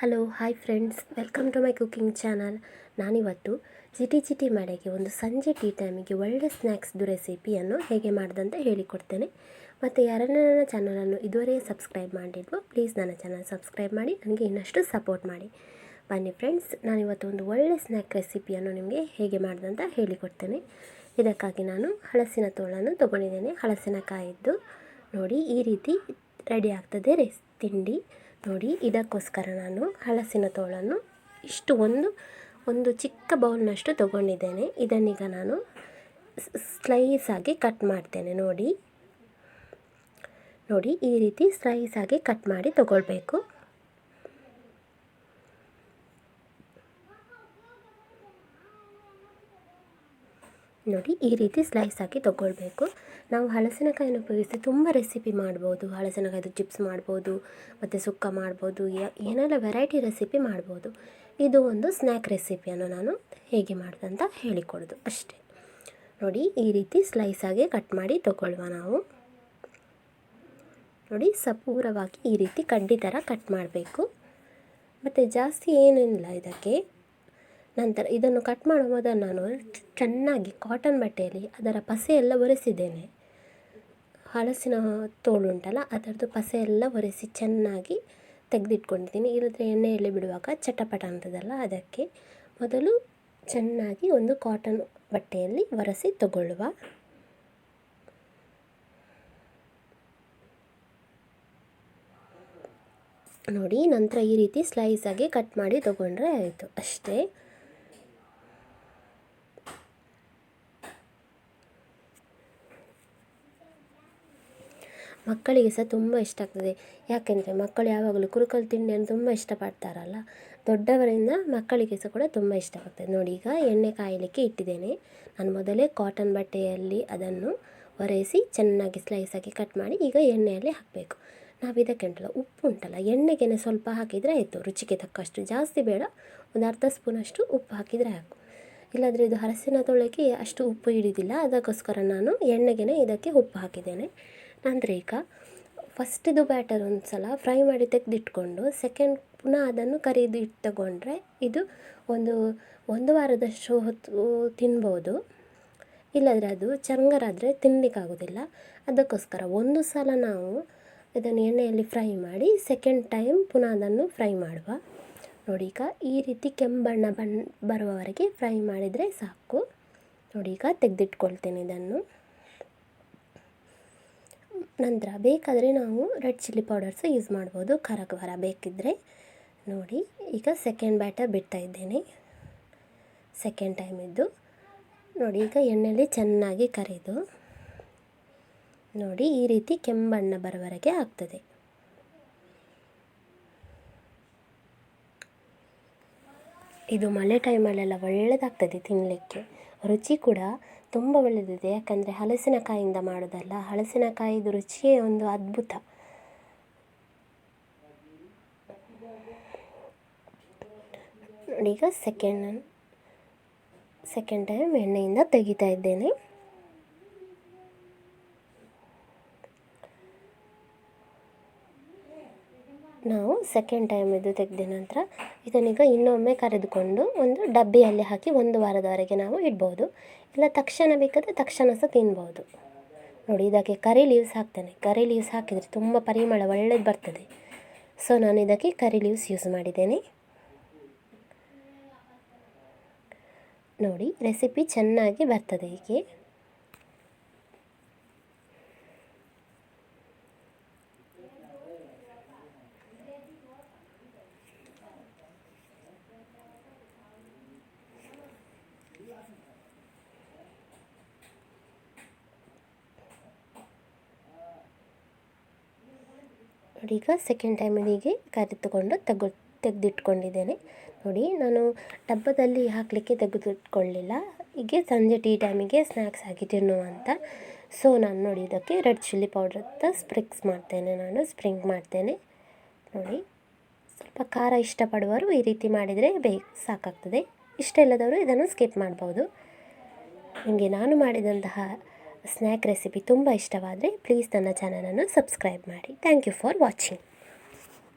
Hello, hi friends. Welcome to my cooking channel. ನಾನಿವತ್ತು ಚಿಟಿ ಚಿಟಿ ಮಳೆಗೆ ಒಂದು ಸಂಜೆ ಟೀ ಟೈಮಿಗೆ ಒಳ್ಳೆ ಸ್ನ್ಯಾಕ್ಸ್ದು ರೆಸಿಪಿಯನ್ನು ಹೇಗೆ ಮಾಡ್ದಂತ ಹೇಳಿಕೊಡ್ತೇನೆ. ಮತ್ತು ಯಾರನ್ನ ನನ್ನ ಚಾನಲನ್ನು ಇದುವರೆಗೆ ಸಬ್ಸ್ಕ್ರೈಬ್ ಮಾಡಿದ್ವೋ ಪ್ಲೀಸ್ ನನ್ನ ಚಾನಲ್ ಸಬ್ಸ್ಕ್ರೈಬ್ ಮಾಡಿ, ನನಗೆ ಇನ್ನಷ್ಟು ಸಪೋರ್ಟ್ ಮಾಡಿ. ಬನ್ನಿ ಫ್ರೆಂಡ್ಸ್, ನಾನಿವತ್ತು ಒಂದು ಒಳ್ಳೆ ಸ್ನ್ಯಾಕ್ ರೆಸಿಪಿಯನ್ನು ನಿಮಗೆ ಹೇಗೆ ಮಾಡೋದಂತ ಹೇಳಿಕೊಡ್ತೇನೆ. ಇದಕ್ಕಾಗಿ ನಾನು ಹಲಸಿನ ತೋಳನ್ನು ತೊಗೊಂಡಿದ್ದೇನೆ. ಹಲಸಿನಕಾಯಿದ್ದು ನೋಡಿ ಈ ರೀತಿ ರೆಡಿ ಆಗ್ತದೆ ರೆಸ್ ತಿಂಡಿ. ನೋಡಿ, ಇದಕ್ಕೋಸ್ಕರ ನಾನು ಹಲಸಿನ ತೋಳನ್ನು ಇಷ್ಟು ಒಂದು ಒಂದು ಚಿಕ್ಕ ಬೌಲ್ನಷ್ಟು ತಗೊಂಡಿದ್ದೇನೆ. ಇದನ್ನೀಗ ನಾನು ಸ್ಲೈಸ್ ಆಗಿ ಕಟ್ ಮಾಡ್ತೇನೆ, ನೋಡಿ. ನೋಡಿ, ಈ ರೀತಿ ಸ್ಲೈಸ್ ಆಗಿ ಕಟ್ ಮಾಡಿ ತಗೊಳ್ಬೇಕು. ನೋಡಿ, ಈ ರೀತಿ ಸ್ಲೈಸ್ ಆಗಿ ತೊಗೊಳ್ಬೇಕು. ನಾವು ಹಲಸಿನಕಾಯಿನ ಉಪಯೋಗಿಸಿ ತುಂಬ ರೆಸಿಪಿ ಮಾಡ್ಬೋದು. ಹಲಸಿನಕಾಯಿದು ಚಿಪ್ಸ್ ಮಾಡ್ಬೋದು, ಮತ್ತು ಸುಕ್ಕ ಮಾಡ್ಬೋದು ಏನೆಲ್ಲ ವೆರೈಟಿ ರೆಸಿಪಿ ಮಾಡ್ಬೋದು. ಇದು ಒಂದು ಸ್ನ್ಯಾಕ್ ರೆಸಿಪಿಯನ್ನು ನಾನು ಹೇಗೆ ಅಂತ ಹೇಳಿಕೊಡೋದು ಅಷ್ಟೇ. ನೋಡಿ, ಈ ರೀತಿ ಸ್ಲೈಸಾಗಿ ಕಟ್ ಮಾಡಿ ತೊಗೊಳ್ಳುವ ನಾವು. ನೋಡಿ, ಸಪೂರವಾಗಿ ಈ ರೀತಿ ಕಡ್ಡಿ ಥರ ಕಟ್ ಮಾಡಬೇಕು. ಮತ್ತು ಜಾಸ್ತಿ ಏನಿಲ್ಲ ಇದಕ್ಕೆ. ನಂತರ ಇದನ್ನು ಕಟ್ ಮಾಡುವ ಮೊದಲು ನಾನು ಚೆನ್ನಾಗಿ ಕಾಟನ್ ಬಟ್ಟೆಯಲ್ಲಿ ಅದರ ಪಸೆಯೆಲ್ಲ ಒರೆಸಿದ್ದೇನೆ. ಹಲಸಿನ ತೋಳು ಉಂಟಲ್ಲ, ಅದರದ್ದು ಪಸೆ ಎಲ್ಲ ಒರೆಸಿ ಚೆನ್ನಾಗಿ ತೆಗೆದಿಟ್ಕೊಂಡಿದ್ದೀನಿ. ಇಲ್ಲದ್ರೆ ಎಣ್ಣೆಯಲ್ಲಿ ಬಿಡುವಾಗ ಚಟಪಟ ಅಂತದಲ್ಲ ಅದಕ್ಕೆ ಮೊದಲು ಚೆನ್ನಾಗಿ ಒಂದು ಕಾಟನ್ ಬಟ್ಟೆಯಲ್ಲಿ ಒರೆಸಿ ತಗೊಳ್ಳುವ. ನೋಡಿ, ನಂತರ ಈ ರೀತಿ ಸ್ಲೈಸಾಗಿ ಕಟ್ ಮಾಡಿ ತಗೊಂಡ್ರೆ ಆಯಿತು. ಅಷ್ಟೇ. ಮಕ್ಕಳಿಗೆ ಸಹ ತುಂಬ ಇಷ್ಟ ಆಗ್ತದೆ. ಯಾಕೆಂದರೆ ಮಕ್ಕಳು ಯಾವಾಗಲೂ ಕುರುಕಲು ತಿಂಡಿಯನ್ನು ತುಂಬ ಇಷ್ಟಪಡ್ತಾರಲ್ಲ? ದೊಡ್ಡವರಿಂದ ಮಕ್ಕಳಿಗೆ ಸಹ ಕೂಡ ತುಂಬ ಇಷ್ಟವಾಗ್ತದೆ ನೋಡಿ, ಈಗ ಎಣ್ಣೆ ಕಾಯಲಿಕ್ಕೆ ಇಟ್ಟಿದ್ದೇನೆ. ನಾನು ಮೊದಲೇ ಕಾಟನ್ ಬಟ್ಟೆಯಲ್ಲಿ ಅದನ್ನು ಒರೆಸಿ ಚೆನ್ನಾಗಿ ಸ್ಲೈಸಾಗಿ ಕಟ್ ಮಾಡಿ ಈಗ ಎಣ್ಣೆಯಲ್ಲಿ ಹಾಕಬೇಕು. ನಾವು ಇದಕ್ಕೆ ಉಂಟಲ್ಲ, ಉಪ್ಪು ಉಂಟಲ್ಲ. ಎಣ್ಣೆಗೆನೆ ಸ್ವಲ್ಪ ಹಾಕಿದರೆ ಆಯಿತು. ರುಚಿಗೆ ತಕ್ಕಷ್ಟು. ಜಾಸ್ತಿ ಬೇಡ. ಒಂದು ಅರ್ಧ ಸ್ಪೂನಷ್ಟು ಉಪ್ಪು ಹಾಕಿದರೆ ಹಾಕು. ಇಲ್ಲಾದರೆ ಇದು ಹರಸಿನ ತೊಳೆಗೆ ಅಷ್ಟು ಉಪ್ಪು ಹಿಡಿದಿಲ್ಲ. ಅದಕ್ಕೋಸ್ಕರ ನಾನು ಎಣ್ಣೆಗೆನೆ ಇದಕ್ಕೆ ಉಪ್ಪು ಹಾಕಿದ್ದೇನೆ. ನಂತರ ಈಗ ಫಸ್ಟಿದು ಬ್ಯಾಟರ್ ಒಂದು ಸಲ ಫ್ರೈ ಮಾಡಿ ತೆಗೆದಿಟ್ಕೊಂಡು ಸೆಕೆಂಡ್ ಪುನಃ ಅದನ್ನು ಕರಿದು ಇಟ್ಟು ತಗೊಂಡ್ರೆ ಇದು ಒಂದು ಒಂದು ವಾರದಷ್ಟು ಹೊತ್ತು ತಿನ್ಬೋದು. ಇಲ್ಲದ್ರೆ ಅದು ಚಂಗರಾದರೆ ತಿನ್ನಲಿಕ್ಕಾಗೋದಿಲ್ಲ ಅದಕ್ಕೋಸ್ಕರ ಒಂದು ಸಲ ನಾವು ಇದನ್ನು ಎಣ್ಣೆಯಲ್ಲಿ ಫ್ರೈ ಮಾಡಿ ಸೆಕೆಂಡ್ ಟೈಮ್ ಪುನಃ ಅದನ್ನು ಫ್ರೈ ಮಾಡುವ. ನೋಡಿ ಈಗ ಈ ರೀತಿ ಕೆಂಬಣ್ಣ ಬಣ್ಣ ಬರುವವರೆಗೆ ಫ್ರೈ ಮಾಡಿದರೆ ಸಾಕು. ನೋಡಿ ಈಗ ತೆಗೆದಿಟ್ಕೊಳ್ತೇನೆ ಇದನ್ನು. ನಂತರ ಬೇಕಾದರೆ ನಾವು ರೆಡ್ ಚಿಲ್ಲಿ ಪೌಡರ್ಸ್ ಯೂಸ್ ಮಾಡ್ಬೋದು. ಖಾರ ಖಾರ ಬೇಕಿದ್ದರೆ ನೋಡಿ, ಈಗ ಸೆಕೆಂಡ್ ಬ್ಯಾಟರ್ ಬಿಡ್ತಾ ಇದ್ದೇನೆ. ಸೆಕೆಂಡ್ ಟೈಮ್ ಇದ್ದು. ನೋಡಿ, ಈಗ ಎಣ್ಣೆಯಲ್ಲಿ ಚೆನ್ನಾಗಿ ಕರಿದು. ನೋಡಿ, ಈ ರೀತಿ ಕೆಂಬಣ್ಣ ಬರೋವರೆಗೆ ಆಗ್ತದೆ. ಇದು ಮಳೆ ಟೈಮಲ್ಲೆಲ್ಲ ಒಳ್ಳೆಯದಾಗ್ತದೆ ತಿನ್ನಲಿಕ್ಕೆ ರುಚಿ ಕೂಡ ತುಂಬ ಒಳ್ಳೆಯದಿದೆ. ಯಾಕಂದರೆ ಹಲಸಿನಕಾಯಿಂದ ಮಾಡೋದಲ್ಲ, ಹಲಸಿನಕಾಯಿದು ರುಚಿಯೇ ಒಂದು ಅದ್ಭುತ. ಈಗ ಸೆಕೆಂಡ್ ಸೆಕೆಂಡ್ ಟೈಮ್ ಎಣ್ಣೆಯಿಂದ ತೆಗಿತಾ ಇದ್ದೇನೆ. ನಾವು ಸೆಕೆಂಡ್ ಟೈಮ್ ಇದು ತೆಗೆದ ನಂತರ ಇದನ್ನೀಗ ಇನ್ನೊಮ್ಮೆ ಕರೆದುಕೊಂಡು ಒಂದು ಡಬ್ಬಿಯಲ್ಲಿ ಹಾಕಿ ಒಂದು ವಾರದವರೆಗೆ ನಾವು ಇಡ್ಬೋದು. ಇಲ್ಲ, ತಕ್ಷಣ ಬೇಕಾದರೆ ತಕ್ಷಣ ಸಹ ತಿನ್ಬೋದು. ನೋಡಿ, ಇದಕ್ಕೆ ಕರಿ ಲೀವ್ಸ್ ಹಾಕ್ತೇನೆ. ಕರಿ ಲೀವ್ಸ್ ಹಾಕಿದರೆ ತುಂಬ ಪರಿಮಳ ಒಳ್ಳೇದು ಬರ್ತದೆ. ಸೊ ನಾನು ಇದಕ್ಕೆ ಕರಿ ಲೀವ್ಸ್ ಯೂಸ್ ಮಾಡಿದ್ದೇನೆ. ನೋಡಿ ರೆಸಿಪಿ ಚೆನ್ನಾಗಿ ಬರ್ತದೆ ಹೀಗೆ. ನೋಡಿ ಈಗ ಸೆಕೆಂಡ್ ಟೈಮ್ ಹೀಗೆ ಕರೆದುಕೊಂಡು ತೆಗೆ, ತೆಗೆದಿಟ್ಕೊಂಡಿದ್ದೇನೆ. ನೋಡಿ, ನಾನು ಡಬ್ಬದಲ್ಲಿ ಹಾಕಲಿಕ್ಕೆ ತೆಗೆದಿಟ್ಕೊಳ್ಳಿಲ್ಲ ಹೀಗೆ ಸಂಜೆ ಟೀ ಟೈಮಿಗೆ ಸ್ನ್ಯಾಕ್ಸ್ ಆಗಿ ತಿನ್ನುವ ಅಂತ. ಸೊ ನಾನು ನೋಡಿ, ಇದಕ್ಕೆ ರೆಡ್ ಚಿಲ್ಲಿ ಪೌಡರ್ ಸ್ಪ್ರಿಕ್ಸ್ ಮಾಡ್ತೇನೆ ನಾನು ಸ್ಪ್ರಿಂಗ್ ಮಾಡ್ತೇನೆ. ನೋಡಿ, ಸ್ವಲ್ಪ ಖಾರ ಇಷ್ಟಪಡುವವರು ಈ ರೀತಿ ಮಾಡಿದರೆ ಬೇಗ ಸಾಕಾಗ್ತದೆ. ಇಷ್ಟ ಇಲ್ಲದವರು ಇದನ್ನು ಸ್ಕಿಪ್ ಮಾಡ್ಬೋದು. ನಿಮಗೆ ನಾನು ಮಾಡಿದಂತಹ ಸ್ನ್ಯಾಕ್ ರೆಸಿಪಿ ತುಂಬ ಇಷ್ಟವಾದರೆ ಪ್ಲೀಸ್ ನನ್ನ ಚಾನಲನ್ನು ಸಬ್ಸ್ಕ್ರೈಬ್ ಮಾಡಿ. Thank you for watching.